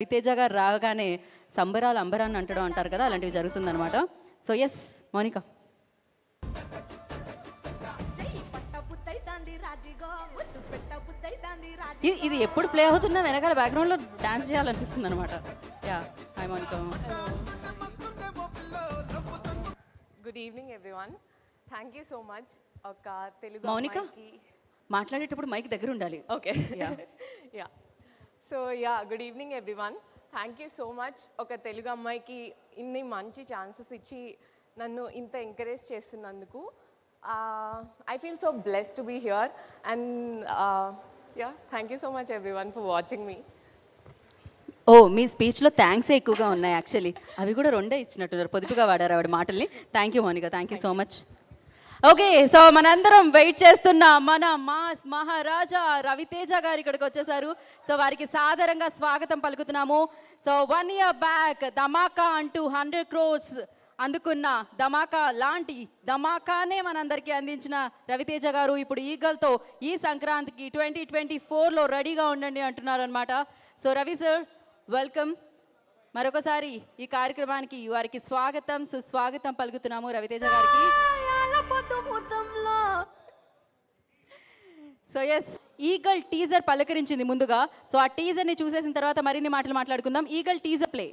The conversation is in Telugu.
రవితేజ గారు రాగానే సంబరాలు అంబరాన్ని అంటడం అంటారు కదా అలాంటివి జరుగుతుందన్నమాట. So yes Mounika. ఇది ఎప్పుడు ప్లే అవుతున్నా వెనకాల బ్యాక్గ్రౌండ్లో డాన్స్ చేయాలనిపిస్తుంది అనమాట yeah hi Mounika. Good evening everyone thank you so much ఒక తెలుగు మౌనిక? మాట్లాడేటప్పుడు మైక్ దగ్గర ఉండాలి. Okay. Yeah so yeah good evening everyone thank you so much ఒక తెలుగు అమ్మాయికి ఇన్ని మంచి ఛాన్సెస్ ఇచ్చి నన్ను ఇంత ఎంకరేజ్ చేస్తున్నందుకు. I feel so bless to be here and yeah thank you so much everyone for watching మీ ఓ మీ స్పీచ్లో థ్యాంక్సే ఎక్కువగా ఉన్నాయి యాక్చువల్లీ అవి కూడా రెండే ఇచ్చినట్టున్నారు. పొదుపుగా వాడారు ఆవిడ మాటల్ని. Thank you Mounika thank you so much okay so మనందరం వెయిట్ చేస్తున్న మన మాస్ మహారాజా రవితేజ గారు ఇక్కడికి వచ్చేసారు. సో వారికి సాదరంగా స్వాగతం పలుకుతున్నాము. So one year back Dhamaka అంటూ హండ్రెడ్ క్రోర్స్ అందుకున్న ధమాకా లాంటి ధమాకానే మనందరికీ అందించిన రవితేజ గారు ఇప్పుడు ఈగల్తో ఈ సంక్రాంతికి ట్వంటీ ట్వంటీ ఫోర్లో రెడీగా ఉండండి అంటున్నారనమాట సో రవి సార్ వెల్కమ్ మరొకసారి ఈ కార్యక్రమానికి వారికి స్వాగతం సుస్వాగతం పలుకుతున్నాము రవితేజ గారికి. సో ఎస్ ఈగల్ టీజర్ పలకరించింది ముందుగా. సో ఆ టీజర్ని చూసేసిన తర్వాత మరిన్ని మాటలు మాట్లాడుకుందాం. Eagle teaser play